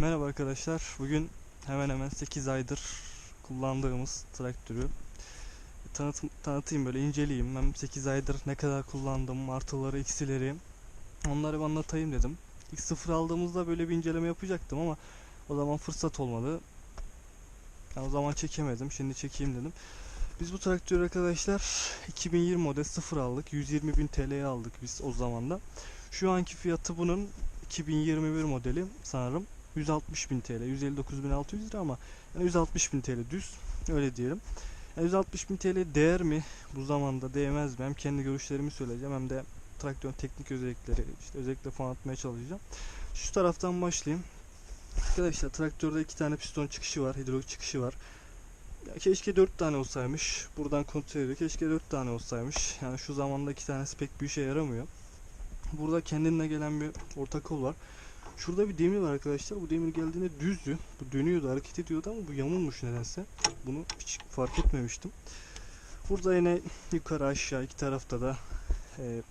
Merhaba arkadaşlar. Bugün hemen hemen 8 aydır kullandığımız traktörü tanıt tanıtayım böyle inceleyeyim. Ben 8 aydır ne kadar kullandım, artıları, eksileri onları bir anlatayım dedim. İlk sıfır aldığımızda böyle bir inceleme yapacaktım ama o zaman fırsat olmadı. Yani o zaman çekemedim. Şimdi çekeyim dedim. Biz bu traktörü arkadaşlar 2020 model sıfır aldık. 120 bin TL'ye aldık biz o zaman da. Şu anki fiyatı bunun 2021 modeli sanırım 160 bin TL, 159.600 lira ama yani 160 bin TL düz öyle diyelim. Yani 160 bin TL değer mi bu zamanda değmez mi? Hem kendi görüşlerimi söyleyeceğim hem de traktörün teknik özellikleri işte özellikle falan atmaya çalışacağım. Şu taraftan başlayayım. Arkadaşlar traktörde iki tane piston çıkışı var, hidrolik çıkışı var. Ya keşke 4 tane olsaymış. Buradan kontrol ediyor. Keşke 4 tane olsaymış. Yani şu zamanda iki tanesi pek bir işe yaramıyor. Burada kendine gelen bir orta kol var. Şurada bir demir var arkadaşlar. Bu demir geldiğinde düzdü. Bu dönüyordu, hareket ediyordu ama bu yamulmuş nedense. Bunu hiç fark etmemiştim. Burada yine yukarı aşağı iki tarafta da e,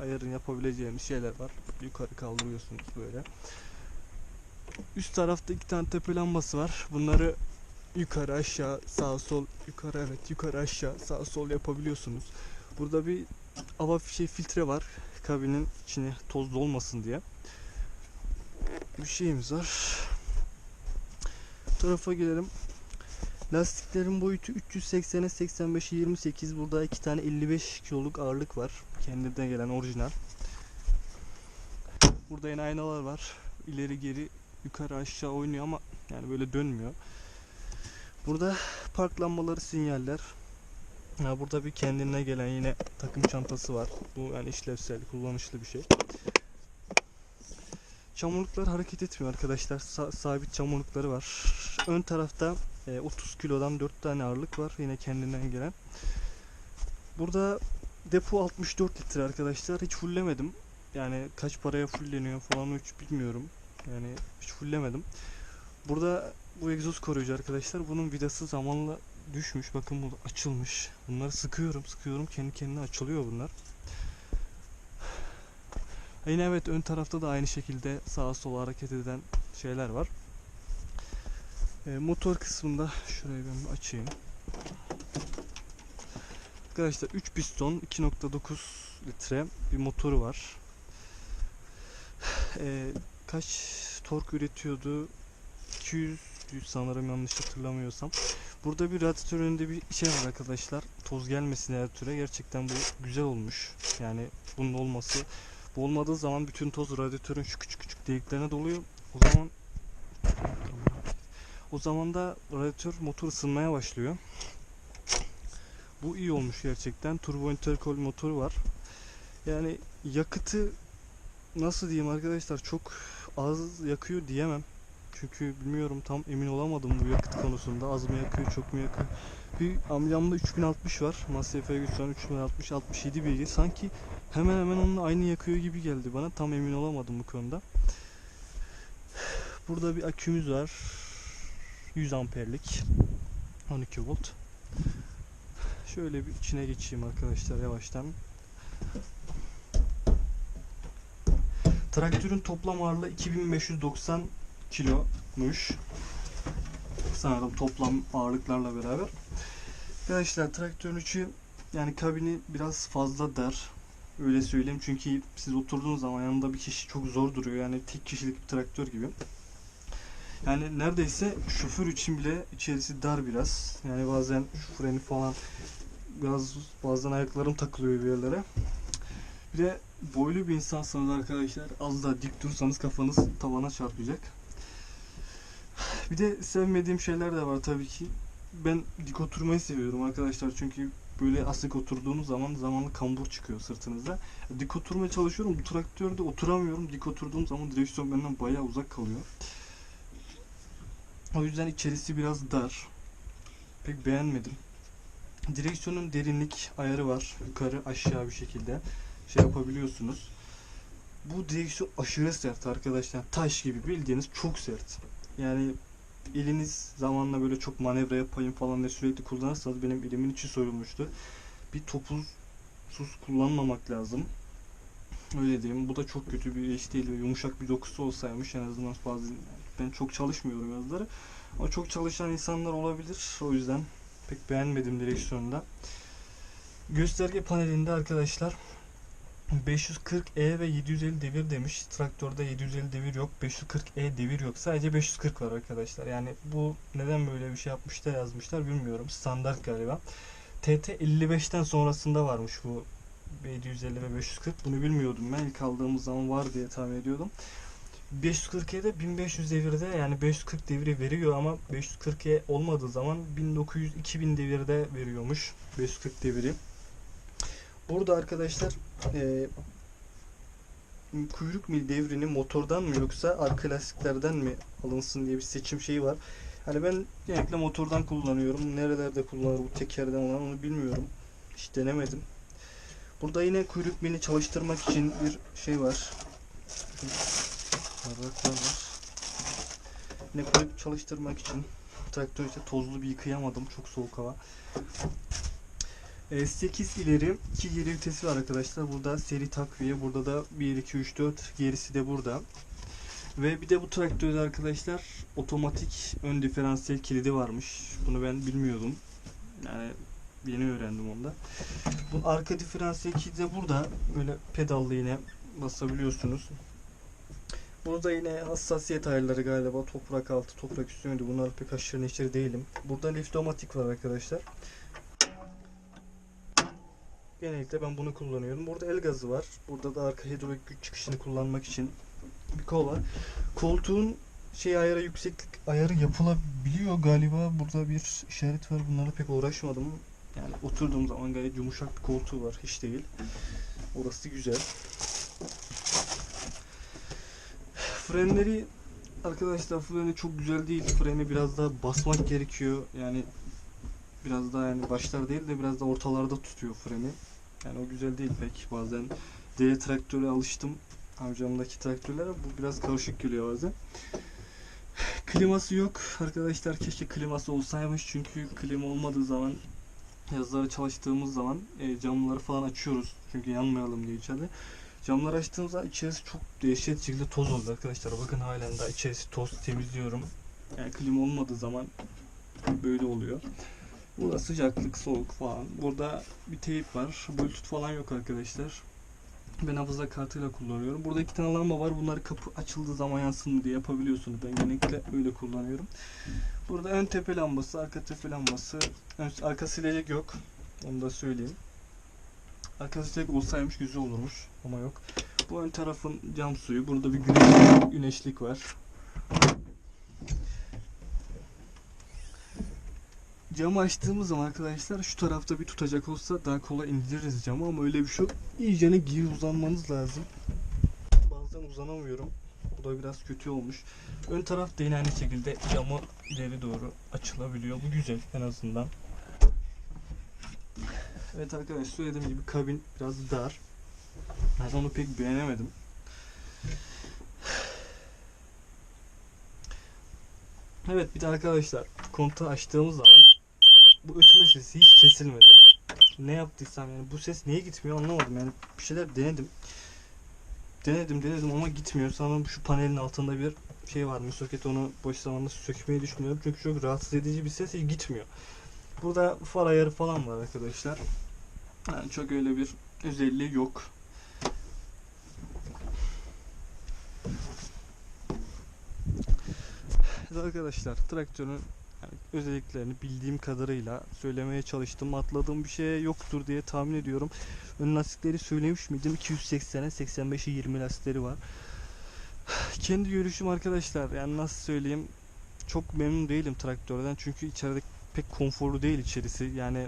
ayarın yapabileceğimiz şeyler var. Yukarı kaldırıyorsunuz böyle. Üst tarafta iki tane tepe lambası var. Bunları yukarı aşağı sağ sol yukarı evet yukarı aşağı sağ sol yapabiliyorsunuz. Burada bir hava şey filtre var kabinin içine toz dolmasın diye. Bir şeyimiz var. Bu tarafa gelelim. Lastiklerin boyutu 380'e 85'e 28. Burada iki tane 55 kiloluk ağırlık var. Kendinden gelen orijinal. Burada yine aynalar var. İleri geri yukarı aşağı oynuyor ama yani böyle dönmüyor. Burada park lambaları sinyaller. Ha, burada bir kendine gelen yine takım çantası var. Bu yani işlevsel, kullanışlı bir şey. Çamurluklar hareket etmiyor arkadaşlar. Sa- sabit çamurlukları var. Ön tarafta e, 30 kilodan 4 tane ağırlık var. Yine kendinden gelen. Burada depo 64 litre arkadaşlar. Hiç fulllemedim. Yani kaç paraya fulleniyor falan hiç bilmiyorum. Yani hiç fulllemedim. Burada bu egzoz koruyucu arkadaşlar. Bunun vidası zamanla düşmüş. Bakın bu açılmış. Bunları sıkıyorum, sıkıyorum. Kendi kendine açılıyor bunlar. Yine evet ön tarafta da aynı şekilde sağa sola hareket eden şeyler var. E, motor kısmında şurayı ben açayım. Arkadaşlar 3 piston 2.9 litre bir motoru var. E, kaç tork üretiyordu? 200 sanırım yanlış hatırlamıyorsam. Burada bir radyatör önünde bir şey var arkadaşlar. Toz gelmesin radyatöre. Gerçekten bu güzel olmuş. Yani bunun olması. Bu olmadığı zaman bütün toz radyatörün şu küçük küçük deliklerine doluyor. O zaman o zaman da radyatör motor ısınmaya başlıyor. Bu iyi olmuş gerçekten. Turbo intercool motoru var. Yani yakıtı nasıl diyeyim arkadaşlar çok az yakıyor diyemem. Çünkü bilmiyorum tam emin olamadım bu yakıt konusunda. Az mı yakıyor, çok mu yakıyor? Bir amcamda 3060 var. Masraf Ferguson 3060 67 beygir. Sanki hemen hemen onunla aynı yakıyor gibi geldi bana. Tam emin olamadım bu konuda. Burada bir akümüz var. 100 amperlik. 12 volt. Şöyle bir içine geçeyim arkadaşlar yavaştan. Traktörün toplam ağırlığı 2590 kilomuş. Sanırım toplam ağırlıklarla beraber. Arkadaşlar traktörün içi yani kabini biraz fazla dar. Öyle söyleyeyim çünkü siz oturduğunuz zaman yanında bir kişi çok zor duruyor. Yani tek kişilik bir traktör gibi. Yani neredeyse şoför için bile içerisi dar biraz. Yani bazen şu freni falan biraz bazen ayaklarım takılıyor bir yerlere. Bir de boylu bir insansanız arkadaşlar az daha dik dursanız kafanız tavana çarpacak. Bir de sevmediğim şeyler de var tabii ki. Ben dik oturmayı seviyorum arkadaşlar çünkü böyle asık oturduğunuz zaman zamanlı kambur çıkıyor sırtınızda. Dik oturmaya çalışıyorum. Bu traktörde oturamıyorum. Dik oturduğum zaman direksiyon benden bayağı uzak kalıyor. O yüzden içerisi biraz dar. Pek beğenmedim. Direksiyonun derinlik ayarı var. Yukarı aşağı bir şekilde şey yapabiliyorsunuz. Bu direksiyon aşırı sert arkadaşlar. Taş gibi bildiğiniz çok sert. Yani eliniz zamanla böyle çok manevra yapayım falan diye sürekli kullanırsanız benim elimin içi soyulmuştu. Bir topuzsuz kullanmamak lazım. Öyle diyeyim. Bu da çok kötü bir iş değil. Yumuşak bir dokusu olsaymış en azından fazla Ben çok çalışmıyorum yazları. Ama çok çalışan insanlar olabilir. O yüzden pek beğenmedim direksiyonda. Gösterge panelinde arkadaşlar 540E ve 750 devir demiş. Traktörde 750 devir yok. 540E devir yok. Sadece 540 var arkadaşlar. Yani bu neden böyle bir şey yapmışlar yazmışlar bilmiyorum. Standart galiba. TT 55'ten sonrasında varmış bu 750 ve 540. Bunu bilmiyordum ben. İlk aldığımız zaman var diye tahmin ediyordum. 547'de 1500 devirde yani 540 devri veriyor ama 540E olmadığı zaman 1900-2000 devirde veriyormuş 540 deviri. Burada arkadaşlar e, kuyruk mil devrini motordan mı yoksa arka lastiklerden mi alınsın diye bir seçim şeyi var. Hani ben genellikle motordan kullanıyorum. Nerelerde kullanır bu tekerden olan onu bilmiyorum. Hiç denemedim. Burada yine kuyruk milini çalıştırmak için bir şey var. Bardaklar var. Yine kuyruk çalıştırmak için traktör işte tozlu bir yıkayamadım. Çok soğuk hava. E, 8 ileri 2 geri vitesi var arkadaşlar. Burada seri takviye. Burada da 1 2 3 4 gerisi de burada. Ve bir de bu traktörde arkadaşlar otomatik ön diferansiyel kilidi varmış. Bunu ben bilmiyordum. Yani yeni öğrendim onda. Bu arka diferansiyel kilidi de burada. Böyle pedallı yine basabiliyorsunuz. Burada yine hassasiyet ayarları galiba toprak altı, toprak üstü? Bunlar pek aşırı neşir değilim. Burada liftomatik var arkadaşlar. Genellikle ben bunu kullanıyorum. Burada el gazı var. Burada da arka hidrolik güç çıkışını kullanmak için bir kol var. Koltuğun şey ayarı yükseklik ayarı yapılabiliyor galiba. Burada bir işaret var. Bunlara pek uğraşmadım. Yani oturduğum zaman gayet yumuşak bir koltuğu var. Hiç değil. Orası güzel. Frenleri arkadaşlar freni çok güzel değil. Freni biraz daha basmak gerekiyor. Yani biraz daha yani başlar değil de biraz da ortalarda tutuyor freni. Yani o güzel değil pek. Bazen D traktöre alıştım. Amcamdaki traktörlere bu biraz karışık geliyor bazen. Kliması yok. Arkadaşlar keşke kliması olsaymış çünkü klima olmadığı zaman yazları çalıştığımız zaman e, camları falan açıyoruz. Çünkü yanmayalım diye içeride. Camları açtığımız içerisi çok dehşet şekilde toz oldu arkadaşlar. Bakın halen daha içerisi toz temizliyorum. Yani klima olmadığı zaman böyle oluyor. Burada sıcaklık, soğuk falan. Burada bir teyip var. Bluetooth falan yok arkadaşlar. Ben hafıza kartıyla kullanıyorum. Burada iki tane lamba var. Bunları kapı açıldığı zaman yansın diye yapabiliyorsunuz. Ben genellikle öyle kullanıyorum. Burada ön tepe lambası, arka tepe lambası. Ön, arka silecek yok. Onu da söyleyeyim. Arka silecek olsaymış güzel olurmuş ama yok. Bu ön tarafın cam suyu. Burada bir güneş, güneşlik var. Camı açtığımız zaman arkadaşlar şu tarafta bir tutacak olsa daha kolay indiririz camı ama öyle bir şey yok. İyicene geri uzanmanız lazım. Bazen uzanamıyorum. Bu da biraz kötü olmuş. Ön taraf da aynı şekilde camı ileri doğru açılabiliyor. Bu güzel en azından. Evet arkadaşlar söylediğim gibi kabin biraz dar. Ben onu pek beğenemedim. Evet bir de arkadaşlar kontağı açtığımız zaman sesi hiç kesilmedi. Ne yaptıysam yani bu ses niye gitmiyor anlamadım yani bir şeyler denedim. Denedim denedim ama gitmiyor. Sanırım şu panelin altında bir şey var. Soket onu boş zamanda sökmeyi düşünüyorum. Çünkü çok rahatsız edici bir ses hiç gitmiyor. Burada far ayarı falan var arkadaşlar. Yani çok öyle bir özelliği yok. Evet arkadaşlar traktörün özelliklerini bildiğim kadarıyla söylemeye çalıştım. Atladığım bir şey yoktur diye tahmin ediyorum. Ön lastikleri söylemiş miydim? 280'e 85'e 20 lastikleri var. Kendi görüşüm arkadaşlar yani nasıl söyleyeyim çok memnun değilim traktörden çünkü içeride pek konforlu değil içerisi yani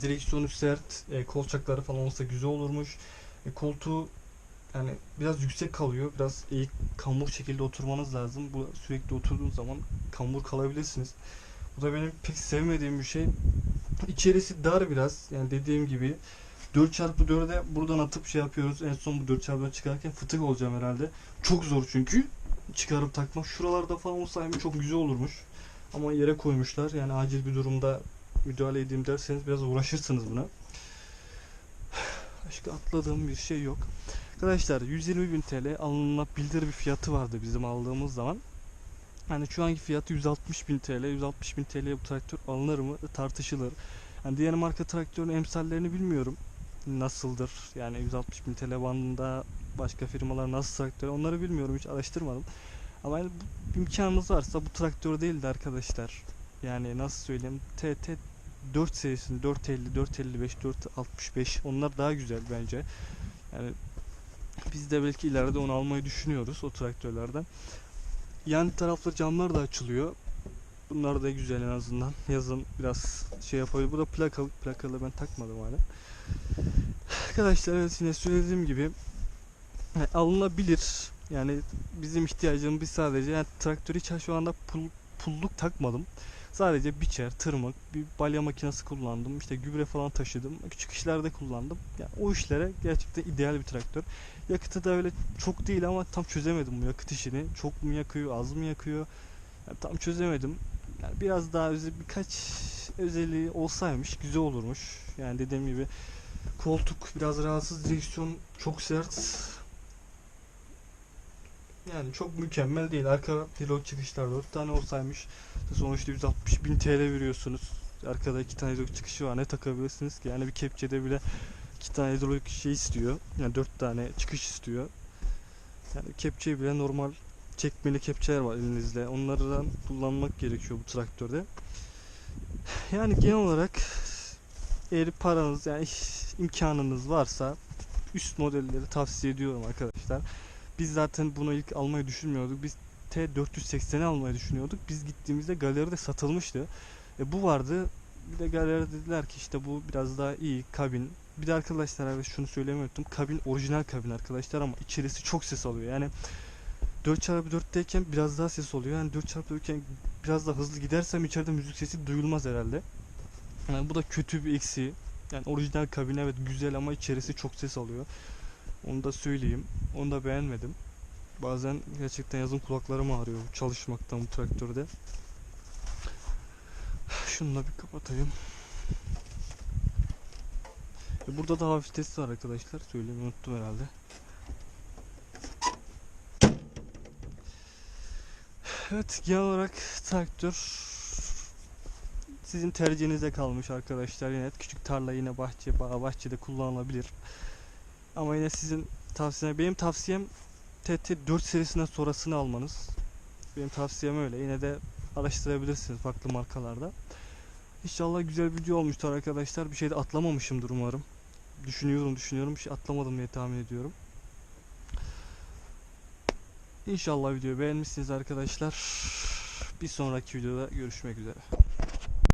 direksiyonu sert e, kolçakları falan olsa güzel olurmuş e, koltuğu yani biraz yüksek kalıyor biraz eğik kambur şekilde oturmanız lazım bu sürekli oturduğunuz zaman kambur kalabilirsiniz bu da benim pek sevmediğim bir şey içerisi dar biraz yani dediğim gibi 4x4'e buradan atıp şey yapıyoruz. En son bu 4x4 çıkarken fıtık olacağım herhalde. Çok zor çünkü. Çıkarıp takmak. Şuralarda falan olsaydı çok güzel olurmuş. Ama yere koymuşlar. Yani acil bir durumda müdahale edeyim derseniz biraz uğraşırsınız buna. Başka atladığım bir şey yok. Arkadaşlar 120.000 TL alınabilir bir fiyatı vardı bizim aldığımız zaman. Yani şu anki fiyatı 160 bin TL. 160 bin TL'ye bu traktör alınır mı tartışılır. Yani diğer marka traktörün emsallerini bilmiyorum. Nasıldır? Yani 160 bin TL bandında başka firmalar nasıl traktör onları bilmiyorum hiç araştırmadım. Ama yani bu imkanınız varsa bu traktör değil de arkadaşlar. Yani nasıl söyleyeyim TT 4 serisinin 450, 455, 465 onlar daha güzel bence. Yani biz de belki ileride onu almayı düşünüyoruz o traktörlerden. Yan tarafta camlar da açılıyor. Bunlar da güzel en azından. Yazın biraz şey yapabilir. Bu da plakalı. Plakalı ben takmadım hala. Arkadaşlar evet yine söylediğim gibi yani alınabilir. Yani bizim ihtiyacımız sadece yani traktör hiç şu anda pul, pulluk takmadım. Sadece biçer, tırmık, bir balya makinesi kullandım. İşte gübre falan taşıdım. Küçük işlerde kullandım. Yani o işlere gerçekten ideal bir traktör. Yakıtı da öyle çok değil ama tam çözemedim bu yakıt işini. Çok mu yakıyor, az mı yakıyor? Yani tam çözemedim. Yani biraz daha özel birkaç özelliği olsaymış güzel olurmuş. Yani dediğim gibi koltuk biraz rahatsız, direksiyon çok sert. Yani çok mükemmel değil. Arka pilot çıkışlar 4 tane olsaymış. Sonuçta 160 bin TL veriyorsunuz. Arkada iki tane hidrolik çıkışı var. Ne takabilirsiniz ki? Yani bir kepçede bile iki tane hidrolik şey istiyor. Yani dört tane çıkış istiyor. Yani kepçeyi bile normal çekmeli kepçeler var elinizde. Onlardan kullanmak gerekiyor bu traktörde. Yani genel olarak eğer paranız yani imkanınız varsa üst modelleri tavsiye ediyorum arkadaşlar. Biz zaten bunu ilk almayı düşünmüyorduk. Biz T480'i almayı düşünüyorduk. Biz gittiğimizde galeride satılmıştı. E, bu vardı. Bir de galeride dediler ki işte bu biraz daha iyi kabin. Bir de arkadaşlar evet şunu söylemeyi unuttum. Kabin orijinal kabin arkadaşlar ama içerisi çok ses alıyor. Yani 4x4'teyken biraz daha ses oluyor. Yani 4x4'teyken biraz daha hızlı gidersem içeride müzik sesi duyulmaz herhalde. Yani bu da kötü bir eksiği. Yani orijinal kabin evet güzel ama içerisi çok ses alıyor. Onu da söyleyeyim. Onu da beğenmedim. Bazen gerçekten yazın kulaklarım ağrıyor çalışmaktan bu traktörde. Şunu da bir kapatayım. E burada da hafif testi var arkadaşlar. Söylemeyi unuttum herhalde. Evet genel olarak traktör sizin tercihinize kalmış arkadaşlar. Yine küçük tarla yine bahçe, bağ bahçede kullanılabilir. Ama yine sizin tavsiyem benim tavsiyem TT 4 serisinden sonrasını almanız. Benim tavsiyem öyle. Yine de araştırabilirsiniz farklı markalarda. İnşallah güzel bir video olmuştur arkadaşlar. Bir şey de atlamamışımdır umarım. Düşünüyorum düşünüyorum. Bir şey atlamadım diye tahmin ediyorum. İnşallah videoyu beğenmişsiniz arkadaşlar. Bir sonraki videoda görüşmek üzere.